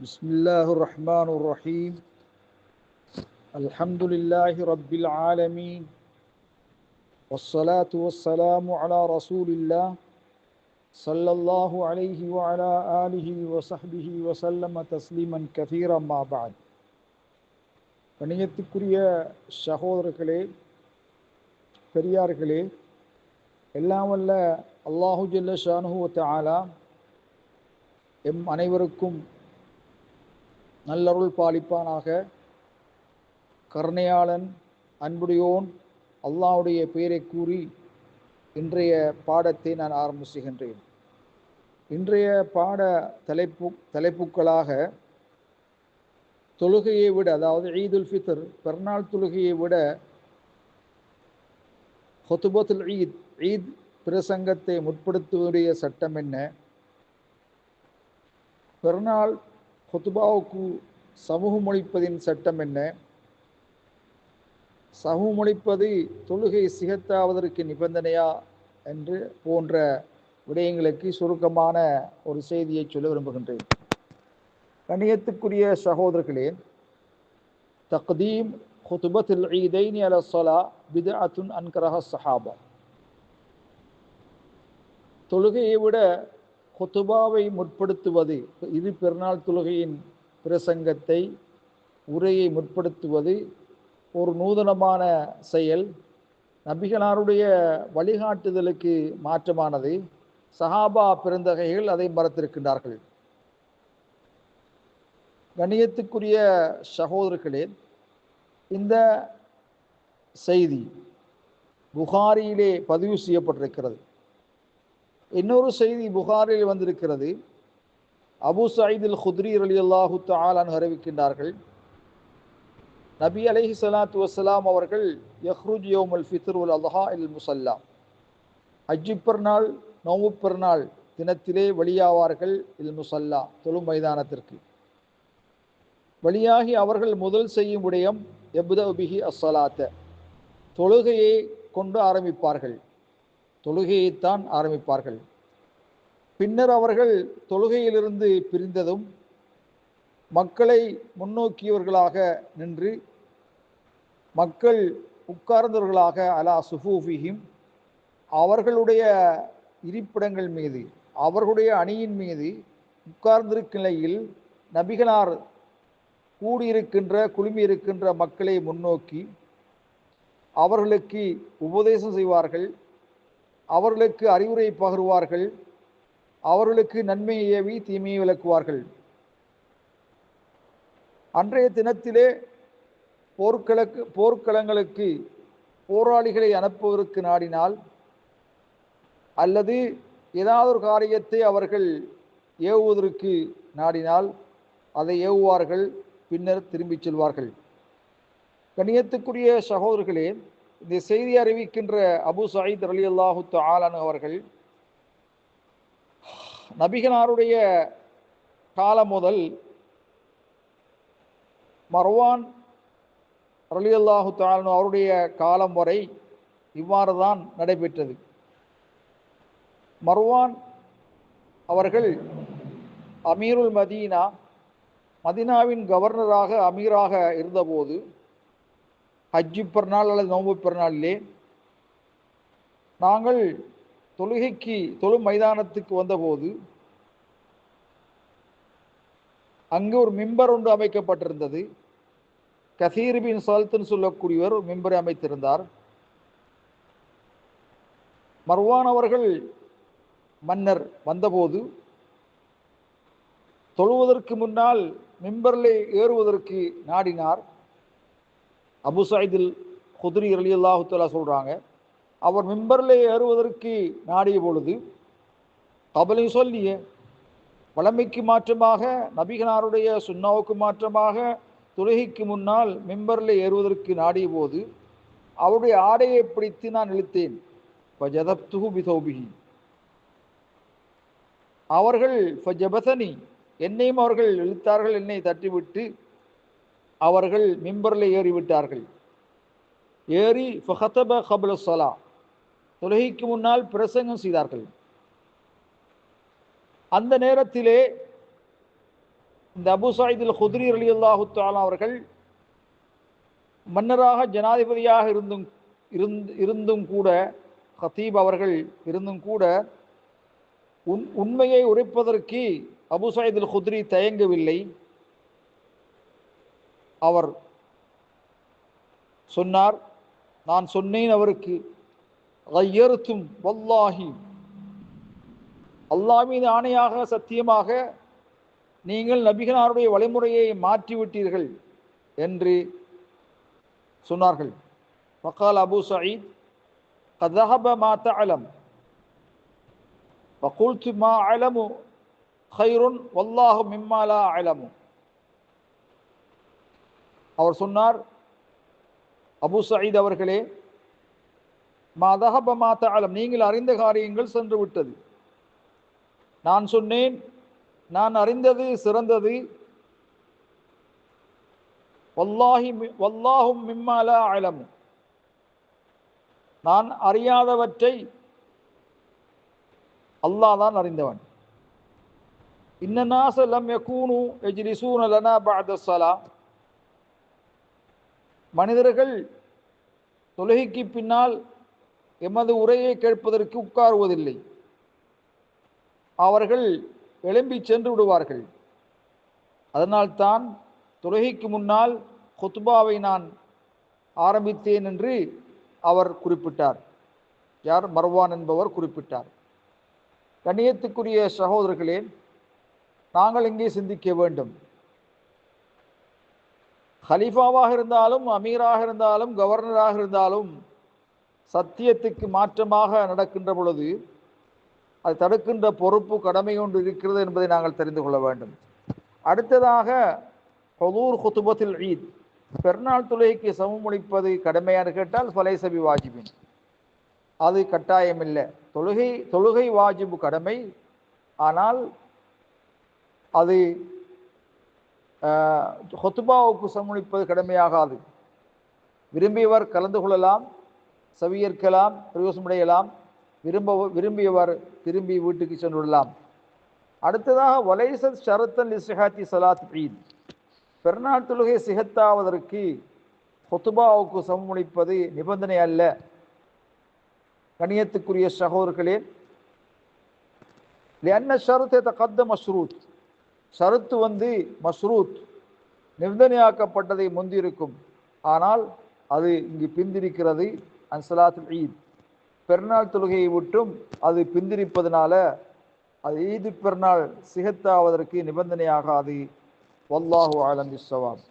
بسم الله الرحمن الرحيم الحمد لله رب العالمين والصلاة والسلام على رسول الله صلى الله عليه وعلى آله وصحبه وسلم تسليما كثيرا ما بعد கணியத்துக்குரிய சகோதரர்களே பெரியார்களே எல்லாம் வல்ல அல்லாஹு ஜல்ல ஷானுஹு தஆலா எம் அனைவருக்கும் நல்லருள் பாலிப்பானாக. கருணையாளன் அன்புடையோன் அல்லாஹ்வுடைய பெயரை கூறி இன்றைய பாடத்தை நான் ஆரம்பிச்சுகின்றேன். இன்றைய பாட தலைப்பு தலைப்புக்களாக தொழுகையை விட அதாவது ஈதுல் ஃபித்ர் பிறநாள் தொழுகையை விட ஹொத்துபத்துல் ஈத் ஈத் பிரசங்கத்தை முற்படுத்துவடைய சட்டம் என்ன? பிறநாள் ஹொத்துபாவுக்கு சமூகமொழிப்பதின் சட்டம் என்ன? சமூகமொழிப்பது தொழுகை சிகத்தாவதற்கு நிபந்தனையா? என்று போன்ற விடயங்களுக்கு சுருக்கமான ஒரு செய்தியை சொல்ல விரும்புகின்றேன். கணியத்துக்குரிய சகோதரர்களே தக்தீம் ஹுதுபத்தில் ஈதைனி அல சொலா பிதஅத்துன் அன்கரஹ சஹாபா தொழுகையை விட கொத்துபாவை முற்படுத்துவது இரு பெருநாள் தொழுகையின் பிரசங்கத்தை உரையை முற்படுத்துவது ஒரு நூதனமான செயல். நபிகளாருடைய வழிகாட்டுதலுக்கு மாற்றமானது. சஹாபா பெருந்தகைகள் அதை மறத்திருக்கின்றார்கள். கணியத்துக்குரிய சகோதரர்களே இந்த செய்தி புகாரியிலே பதிவு செய்யப்பட்டிருக்கிறது. இன்னொரு செய்தி புகாரில் வந்திருக்கிறது. அபு சயீதில் ஹுத்ரி அலி அல்லாஹு தாலான் அறிவிக்கின்றார்கள். நபி அலஹி சலாத்து வசலாம் அவர்கள் யஹ்ருஜ் யோமுல் ஃபித்ர் உல் அல்ஹா இல் முசல்லா ஹஜ்ஜி பெருநாள் நோவு பெருநாள் தினத்திலே வெளியாவார்கள் இல் முசல்லா தொழு மைதானத்திற்கு. வெளியாகி அவர்கள் முதல் செய்யும் விடயம் எப்தபிஹி அஸ்ஸலாத்த தொழுகையை கொண்டு ஆரம்பிப்பார்கள். தொழுகையைத்தான் ஆரம்பிப்பார்கள். பின்னர் அவர்கள் தொழுகையிலிருந்து பிரிந்ததும் மக்களை முன்னோக்கியவர்களாக நின்று மக்கள் உட்கார்ந்தவர்களாக அலா சுஃபூஃபிஹிம் அவர்களுடைய இருப்பிடங்கள் மீது அவர்களுடைய அணியின் மீது உட்கார்ந்திருக்கும் நிலையில் நபிகனார் கூடியிருக்கின்ற குழுமி இருக்கின்ற மக்களை முன்னோக்கி அவர்களுக்கு உபதேசம் செய்வார்கள். அவர்களுக்கு அறிவுரை பகிர்வார்கள். அவர்களுக்கு நன்மையை ஏவி தீமையை விளக்குவார்கள். அன்றைய தினத்திலே போர்க்களக்கு போர்க்களங்களுக்கு போராளிகளை அனுப்புவதற்கு நாடினால் அல்லது ஏதாவது ஒரு காரியத்தை அவர்கள் ஏவுவதற்கு நாடினால் அதை ஏவுவார்கள். பின்னர் திரும்பிச் செல்வார்கள். கணியத்துக்குரிய சகோதரர்களே இந்த செய்தி அறிவிக்கின்ற அபு சயீத் அலி அல்லாஹு ஆலான் அவர்கள் நபிகனாருடைய காலம் முதல் மர்வான் அலி அல்லாஹு தாலன் அவருடைய காலம் வரை இவ்வாறு தான் நடைபெற்றது. மர்வான் அவர்கள் அமீருல் மதீனா மதினாவின் கவர்னராக அமீராக இருந்தபோது ஹஜ்ஜி பெருநாள் அல்லது நோம்பு பெருநாளிலே நாங்கள் தொழுகைக்கு தொழு மைதானத்துக்கு வந்தபோது அங்கு ஒரு மிம்பர் ஒன்று அமைக்கப்பட்டிருந்தது. கசீர்பின் பின் சொல்லக்கூடியவர் ஒரு மிம்பரை அமைத்திருந்தார். மர்வான் அவர்கள் மன்னர் வந்தபோது தொழுவதற்கு முன்னால் மிம்பரில் ஏறுவதற்கு நாடினார். அபு சைதில் குதிரி அலி அல்லாஹுத்தலா சொல்கிறாங்க அவர் மிம்பரில் ஏறுவதற்கு நாடிய பொழுது கபலை சொல்லிய வளமைக்கு மாற்றமாக நபிகனாருடைய சுண்ணாவுக்கு மாற்றமாக தொழுகைக்கு முன்னால் மிம்பரில் ஏறுவதற்கு நாடிய போது அவருடைய ஆடையை பிடித்து நான் இழுத்தேன். ஃபஜதப்துகு பிதௌபிகி அவர்கள் ஃபஜபதனி என்னையும் அவர்கள் இழுத்தார்கள் என்னை தட்டிவிட்டு அவர்கள் மிம்பரில் ஏறிவிட்டார்கள். ஏறி ஃபஹத்தப கபுல சலா தொழுகைக்கு முன்னால் பிரசங்கம் செய்தார்கள். அந்த நேரத்திலே இந்த அபு சாயிதில் ஹுத்ரி அலி அல்லாஹு தாலா அவர்கள் மன்னராக ஜனாதிபதியாக இருந்தும் இருந்தும் கூட ஹத்தீப் அவர்கள் இருந்தும் கூட உண் உண்மையை உரைப்பதற்கு அபு சாயிதுல் ஹுத்ரி தயங்கவில்லை. அவர் சொன்னார் நான் சொன்னேன் அவருக்கு ஐயருத்தும் வல்லாஹி அல்லாஹ் மீது ஆணையாக சத்தியமாக நீங்கள் நபிகனாருடைய வழிமுறையை மாற்றிவிட்டீர்கள் என்று சொன்னார்கள் வக்கால் அபு சயீத் கதஹப மா தஅலம் وقلت ما أعلم خير والله مما لا أعلم அவர் சொன்னார் அபு சயீத் அவர்களே மாதஹப மா நீங்கள் அறிந்த காரியங்கள் சென்று விட்டது. நான் சொன்னேன் நான் அறிந்தது சிறந்தது. வல்லாஹி மி- வல்லாஹும் மிம்மாலா அலம். நான் அறியாதவற்றை அல்லாஹ் தான் அறிந்தவன். இன்ன நாச லம் யகூனு யஜ்லிசூன லனா பஅத ஸலா. மனிதர்கள் தொழுகைக்கு பின்னால் எமது உரையை கேட்பதற்கு உட்காருவதில்லை. அவர்கள் எழும்பி சென்று விடுவார்கள். அதனால்தான் தொழுகைக்கு முன்னால் குத்பாவை நான் ஆரம்பித்தேன் என்று அவர் குறிப்பிட்டார். யார்? மர்வான் என்பவர் குறிப்பிட்டார். கண்ணியத்துக்குரிய சகோதரர்களே நாங்கள் இங்கே சிந்திக்க வேண்டும். ஹலீஃபாவாக இருந்தாலும் அமீராக இருந்தாலும் கவர்னராக இருந்தாலும் சத்தியத்துக்கு மாற்றமாக நடக்கின்ற பொழுது அது தடுக்கின்ற பொறுப்பு கடமை ஒன்று இருக்கிறது என்பதை நாங்கள் தெரிந்து கொள்ள வேண்டும். அடுத்ததாக ஹொதூர் ஹுத்துபத்தில் ஈத். பெருநாள் தொழுகைக்கு ஒழிப்பது கடமையான்னு கேட்டால் ஃபலைசபி வாஜிபின். அது கட்டாயமில்லை. தொழுகை தொழுகை வாஜிபு கடமை. ஆனால் அது ஹொத்துபாவுக்கு சமமளிப்பது கடமையாகாது. விரும்பியவர் கலந்து கொள்ளலாம் சவியேற்கலாம் பிரயோசனமடையலாம் விரும்ப விரும்பியவர் திரும்பி வீட்டுக்கு சென்று விடலாம். அடுத்ததாக வலைசத் ஷரத்தன் இஸ்ஹாத்தி சலாத் ஈத். பெருநாள் தொழுகை சிகத்தாவதற்கு ஹொத்துபாவுக்கு சமமளிப்பது நிபந்தனை அல்ல. கணியத்துக்குரிய சகோதரர்களே லியன்ன ஷரத்தை தகத்த மஷ்ரூத் ஷரத்து வந்து மஷ்ரூத் நிபந்தனையாக்கப்பட்டதை முந்திருக்கும் ஆனால் அது இங்கு பிந்திருக்கிறது. அன்சலாத்துல் ஈத். பெருநாள் தொழுகையை விட்டும் அது பிந்திருப்பதனால அது ஈது பெருநாள் சிகத்தாவதற்கு நிபந்தனையாகாது. வல்லாஹு ஆலந்தி பிஸ்ஸவாப்